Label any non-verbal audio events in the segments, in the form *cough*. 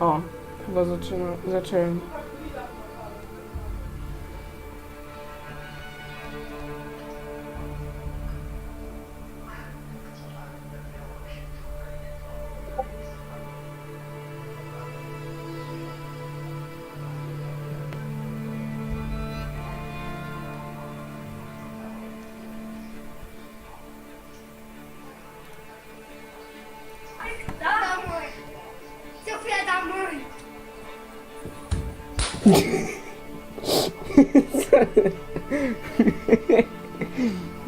O, chyba zaczyna, zacząłem.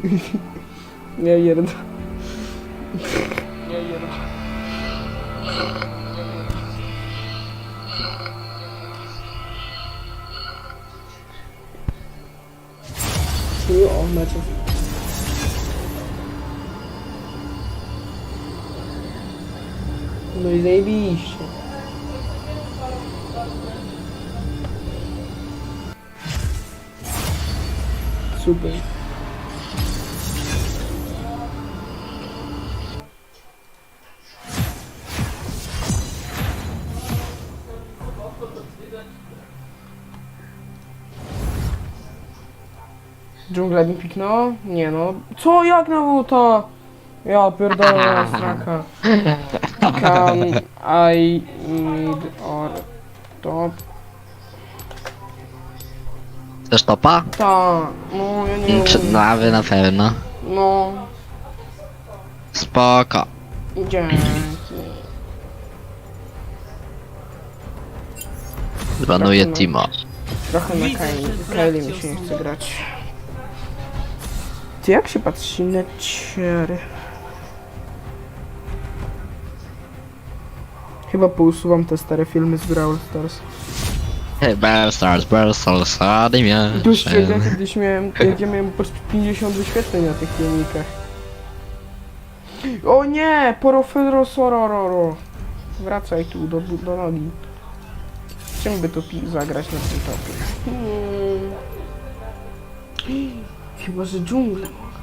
Nie pierdolę. Nie pierdolę. O, meczów. No i zajebiście. Super. Dżungla mi piknął? Nie no. Co? Jak na to? Ja pierdolę straka. Can I mid or top? Chcesz topa? Ta, no ja nie Mm, Przed umiem. nawy na pewno. No, Spoko. dzięki. Zbanuję Tak, no. Timo. Trochę na. Kaili mi się nie chce grać. Ty jak się patrzy na ciery? Chyba pousuwam te stare filmy z Brawl Stars. Hey, Battle Stars, Battle Stars, ciebie, kiedyś miałem, jak ja miałem po prostu 50 wyświetleń na tych filmikach. O nie! Porofedro sorororo. Wracaj tu do, do nogi. Czym by pi- zagrać na tym topie? Hmm. Chyba, że dżunglę mogę.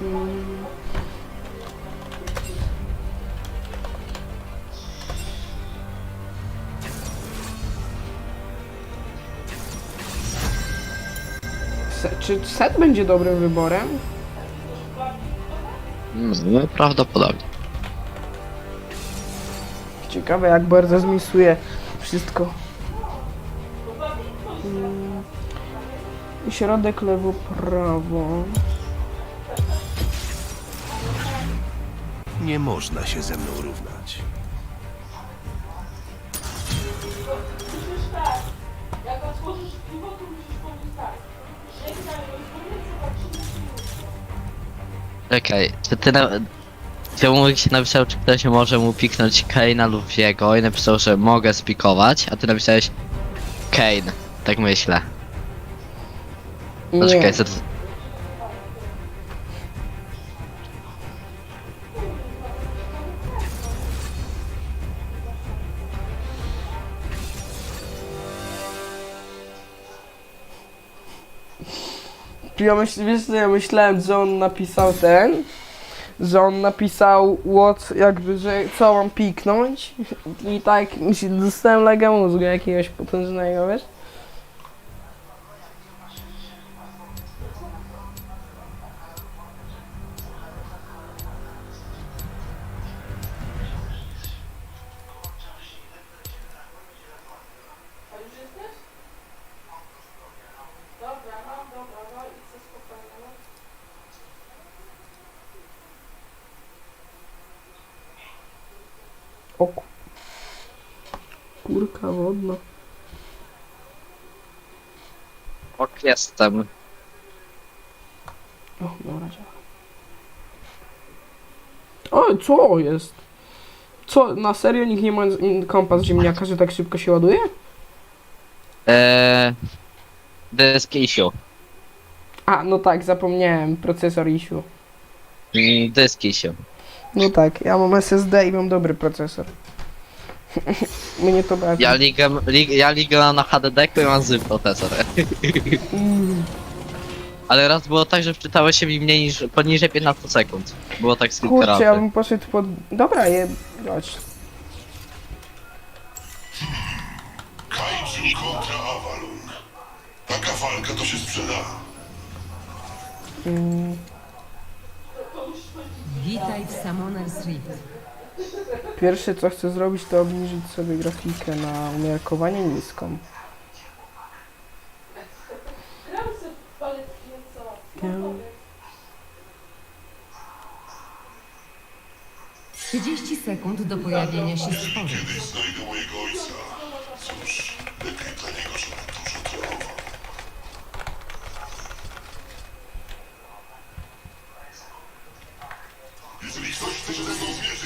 Hmm. Se, czy set będzie dobrym wyborem? No, prawdopodobnie. Ciekawe jak bardzo zmisuje wszystko. Mm. Środek, lewo, prawo. Nie można się ze mną równać. Czekaj, czy ty na... Czemu się napisał, czy ktoś może mu piknąć Kane'a lub jego i napisał, że mogę spikować, a ty napisałeś Kane. Tak myślę. No Nie. czekaj, co to... Ja myśl, wiesz co, ja myślałem, że on napisał ten, że on napisał what, jakby, że co mam piknąć i tak dostałem lega mózgu jakiegoś potężnego, wiesz? Jestem. O, dobra, działa. O, co jest? Co, na serio nikt nie ma z- kompas ziemniaka, że tak szybko się ładuje? Eee... Dysk issue. A, no tak, zapomniałem, procesor issue. Mm, Dysk issue. No tak, ja mam SSD i mam dobry procesor. *laughs* Mnie to bawi. Ja ligę, lig, ja ligę na HDD i mam zły procesor. Mm. *laughs* Ale raz było tak, że wczytało się mi mniej niż poniżej 15 sekund. Było tak z kilka Kurczę, razy. ja bym poszedł pod... Dobra, je... Chodź. Kaiju kontra Avalon. Taka walka to się sprzeda. Witaj w Summoner's Rift. Pierwsze co chcę zrobić to obniżyć sobie grafikę na umiarkowanie niską. Za 30 sekund do pojawienia się stworzeń. Kiedyś znajdę mojego ojca. Cóż, lepiej dla niego, żeby dużo trenował. Jeżeli ktoś chce się ze mną zmierzyć,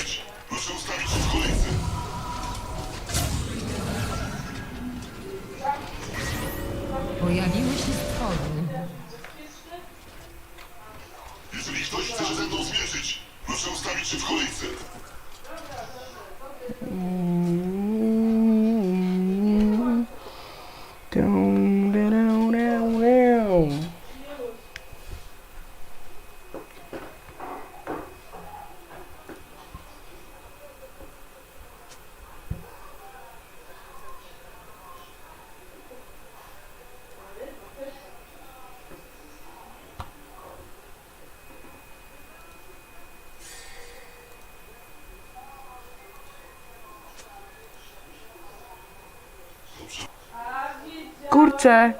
Kurczę!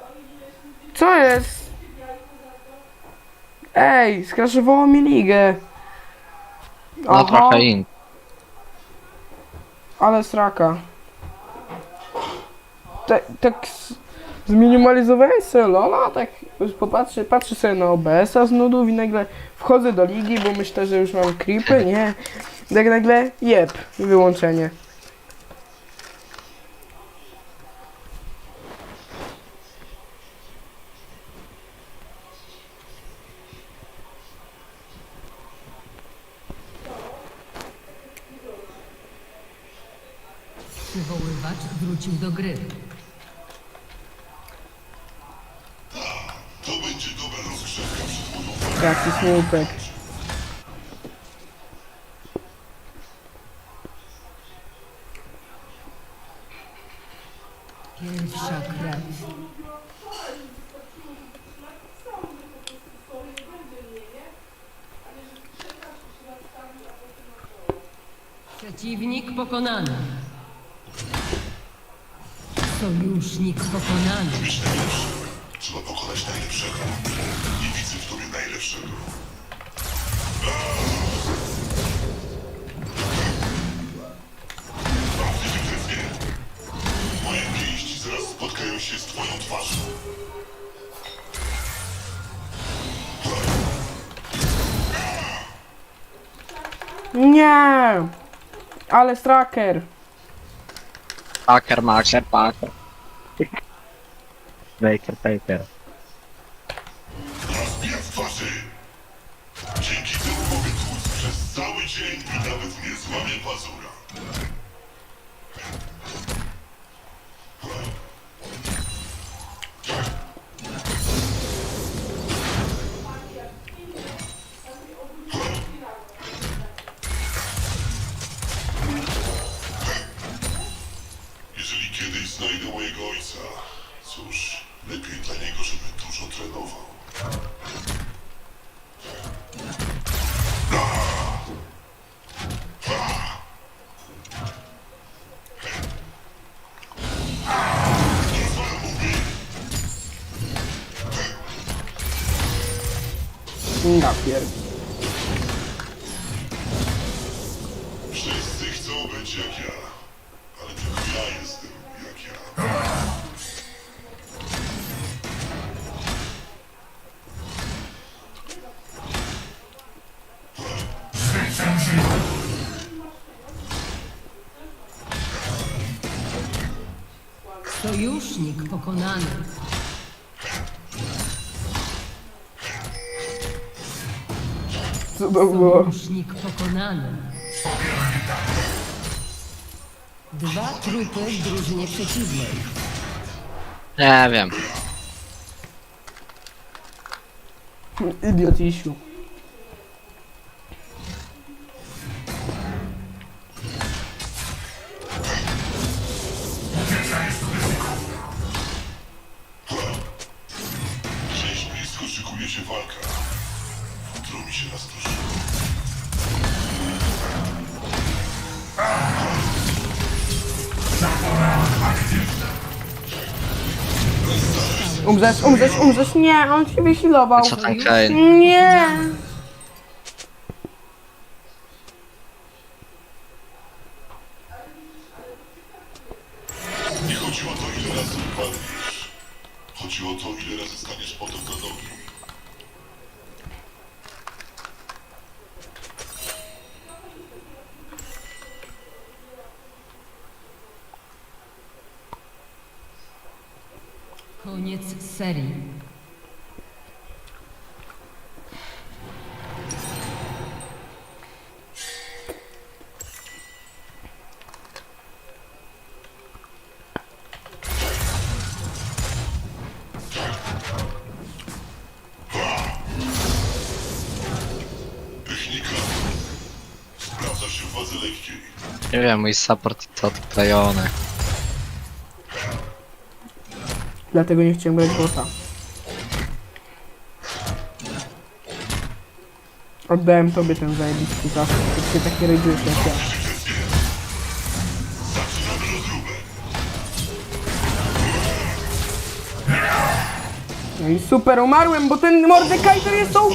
Co jest? Ej, skraszowało mi ligę. No trochę in. Ale sraka. Tak, tak z- zminimalizowałeś sobie Lola, tak popatrzę, patrzę sobie na OBS-a z nudów i nagle wchodzę do ligi, bo myślę, że już mam creepy, nie. Tak nagle jeb, wyłączenie. Przywoływacz wrócił do gry. To będzie dobra rozgrzewka przed moją Smutek. Pierwsza krew. Przeciwnik pokonany. Sojusznik pokonany. Trzeba pokonać najlepszego. Nie widzę w tobie najlepszego. Moje pięści zaraz spotkają się z twoją twarzą. Nie! Ale straker. Packer, marker, packer. Baker, paper. Nawet nie złamie pazura. Napier. Wszyscy chcą być jak ja, ale tylko ja jestem jak ja. Sojusznik pokonany. Co to było? Sojusznik pokonany. Dwa trupy w drużynie przeciwnej. Nie wiem. Idiotisiu. Gdzieś blisko szykuje się walka. Mi się rozproszyło. Umrzesz, umrzesz, umrzesz. Nie, on się wyhealował. Co tam. Nie Koniec serii. Technika sprawdza się w wadze lekkiej. Nie wiem, mój support jest odklejony. Dlatego nie chciałem brać bota. Oddałem tobie ten zajebisty zasób, ty się takie rajdujesz jak ja. No i super, umarłem, bo ten Mordekaj to jest OP!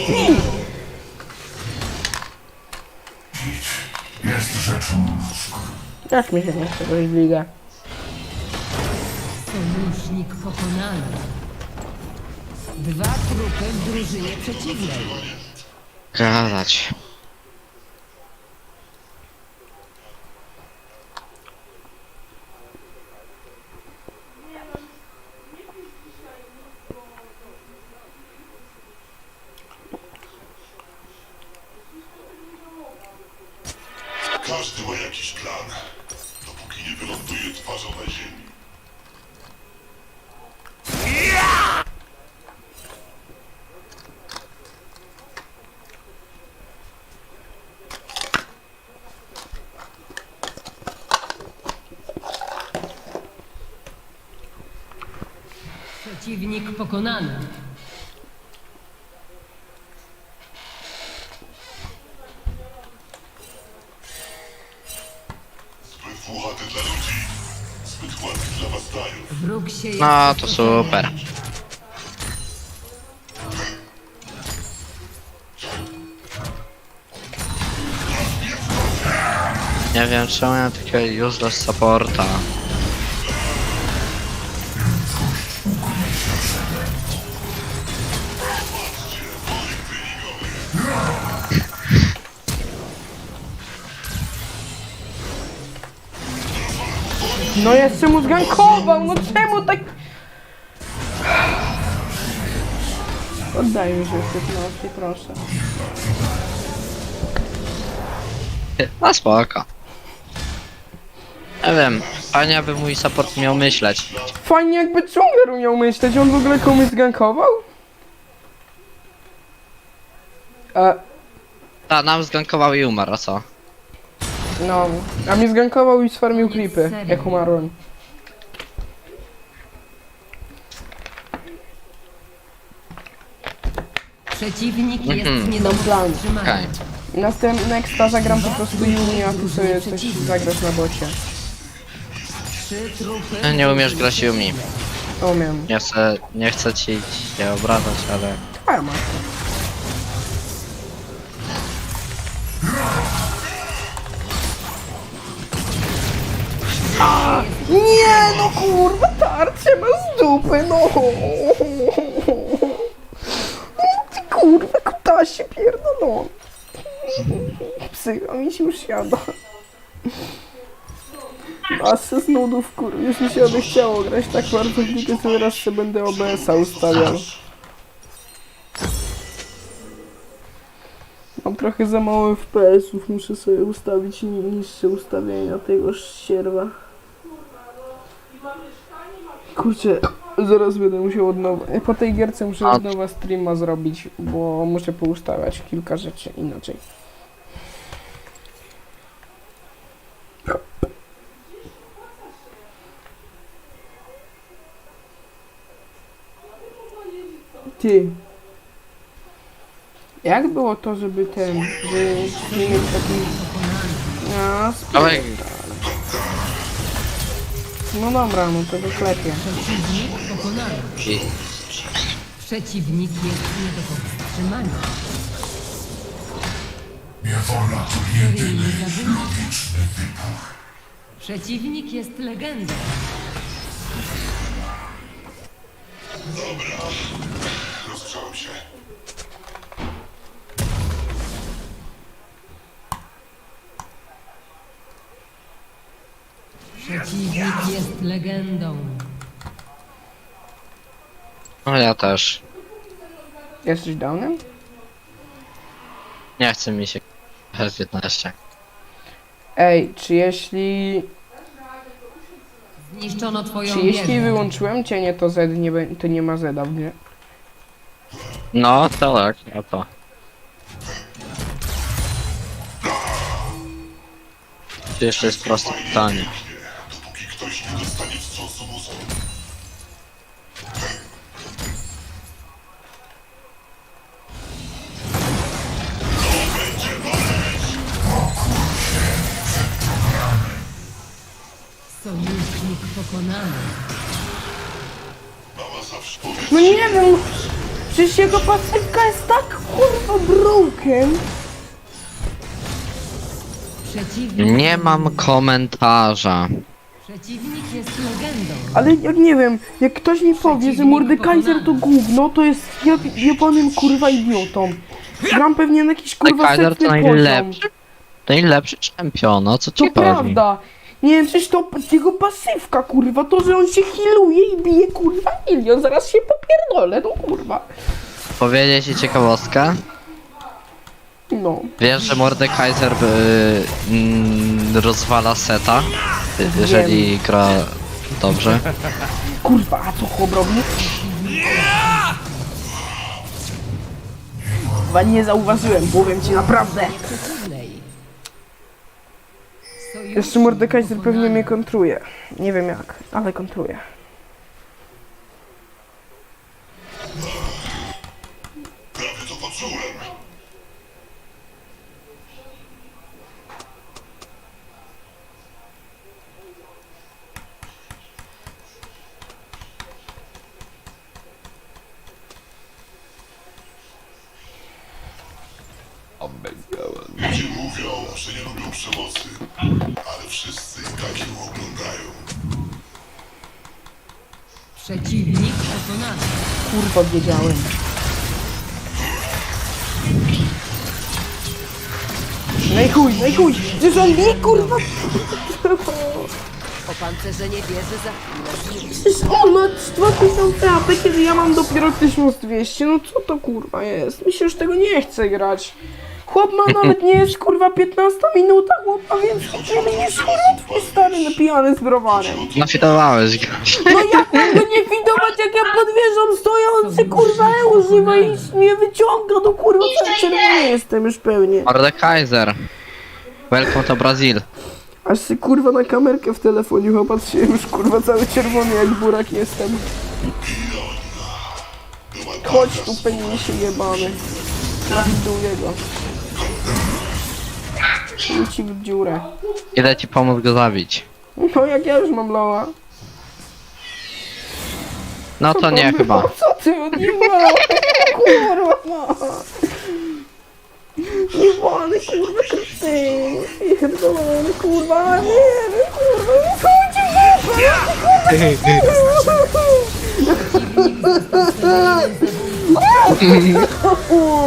Jak mi się nie chce wejść w ligę? Pokonany. Dwa trupy w drużynie przeciwnej. Gadać. Każdy ma jakiś plan, dopóki nie wyląduje twarzą na ziemi. Przeciwnik pokonany. Zbyt włochaty dla ludzi, zbyt łatwy dla wastajów. Wróg się jest No to super. Nie wiem czemu ja takiego useless supporta. No jeszcze mu zgankował, no czemu tak... Oddaj mi się w sytuacji, proszę. No spoko. Nie wiem, fajnie by mój support miał myśleć. Fajnie jakby Dżungler umiał myśleć, on w ogóle komuś zgankował? E, Ta, nam zgankował i umarł, a co? No, a mnie zgankował i sfarmił creepy, jak umarłem. Przeciwnik jest Mhm. nie do Mam plan. Okej. Następny expa zagram po prostu Yumi, a ty sobie coś zagrasz na bocie. Trzy trupy. Ty Nie umiesz grać Yumi. Umiem. Nie chcę, nie chcę ci się obrażać, ale... Twoja matka. A, nie no kurwa, tarcie ma z dupy, no. Ty kurwa, kutasie pierdolony. Psycho mi się już siada. Se z nudów, kurwa, już mi się odechciało grać tak bardzo w że teraz sobie będę OBS-a ustawiał. Mam trochę za mało FPS-ów, muszę sobie ustawić ni- niższe ustawienia tego sierwa. Kurczę, Zaraz będę musiał od nowa. Po tej gierce muszę od nowa streama zrobić, bo muszę poustawiać kilka rzeczy inaczej. Ty. Jak było to, żeby ten, żeby nie mieć taki... A, Dawaj, no dobra, no to wyklepię. Przeciwnik pokonany. Przeciwnik jest nie do powstrzymania. Seryjny zabójca. Przeciwnik jest legendą. Rozgrzałem się. Przeciwnik jest legendą. No ja też. Jesteś downem? Nie chce mi się S15. Ej, czy jeśli... Zniszczono twoją Czy jeśli wieżę. wyłączyłem cienie, to Z nie, bę- to nie ma Zeda w grze? No, to tak, a to. Czy jeszcze jest proste pytanie? Sojusznik pokonany. No nie wiem, przecież jego pasywka jest tak kurwa broken. Przeciwnik. Nie mam komentarza. Przeciwnik jest legendą. Ale jak nie wiem, jak ktoś mi powie, że Mordekaiser to gówno, to jest jeb- jebanym kurwa idiotą. Gram pewnie na jakiś kurwa Kaiser to setny poziom. najlepszy. To najlepszy czempion, no co To chodzi? Nie wiem, przecież to jego pasywka, kurwa, to, że on się healuje i bije, kurwa, milion, zaraz się popierdolę, no kurwa. Powiedzieć ci ciekawostkę? No. Wiesz, że Mordekaiser y, mm, rozwala seta, y, jeżeli gra dobrze. Kurwa, a co chłop robi? Chyba nie zauważyłem, powiem ci naprawdę. Jeszcze Mordekaiser pewnie mnie kontruje. Nie wiem jak, ale kontruje. Ludzie mówią, że nie lubią przemocy, ale wszyscy i tak ją oglądają. Przeciwnik pokonany. Kurwa, wiedziałem. No i chuj, no i chuj! On bije, kurwa! Opancerzenie wieży za chwilę. Przecież on ma 2000 AP, kiedy ja mam dopiero 1200. No co to kurwa jest? Mi się już tego nie chce grać. Chłop ma nawet nie jest kurwa 15 minuta, chłop ma więcej chwili niż kurwa twój stary napijany z browarem. Nafidowałeś go. No jak mam go nie widować, jak ja pod wieżą stojący kurwa używa i mnie wyciąga, no kurwa cały czerwony jestem już pewnie. Mordekaiser. Welcome to Brazil. Aż się kurwa na kamerkę w telefonie opatrzyłem już kurwa cały czerwony jak burak jestem. Chodź tu penisie jebany. Nawiduję go. Idź w dziurę. Idę ci pomóc go zabić. No jak ja już mam loa. No to nie chyba. Co ty odjebał? *laughs* Kurwa no. Jebany kurwa kryty. Pierdolony kurwa, nie wiem kurwa, no co cię *laughs*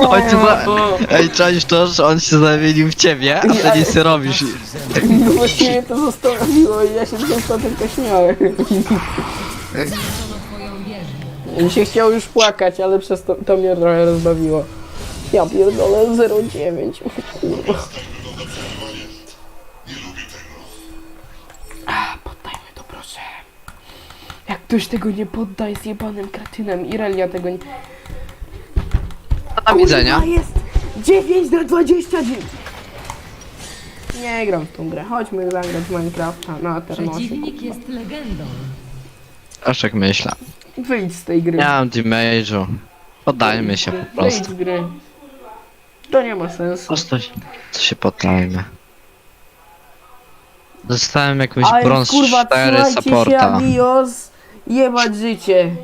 Oj, za... Ej, czaisz to, że on się zamienił w ciebie, a ty nic nie robisz. No właśnie mnie to zostawiło i ja się często tylko śmiałem. Mi się chciał już płakać, ale przez to, to mnie trochę rozbawiło. Ja pierdolę 0,9. Kurwa. Nie lubię tego. Poddajmy to proszę. Jak ktoś tego nie podda, jest jebanym kretynem. Irelia tego nie... Do widzenia. Kurwa, jest 9 na 29. Nie gram w tą grę. Chodźmy zagrać w Minecrafta na Ternosie. Przeciwnik jest legendą. Aż tak myślę. Wyjdź z tej gry. Nie mam damage'u. Poddajmy się po Wyjdź prostu. z gry. To nie ma sensu. Po prostu się- to się poddajmy. Dostałem jakąś brąz kurwa, 4 trzymajcie się, supporta. Jebać życie.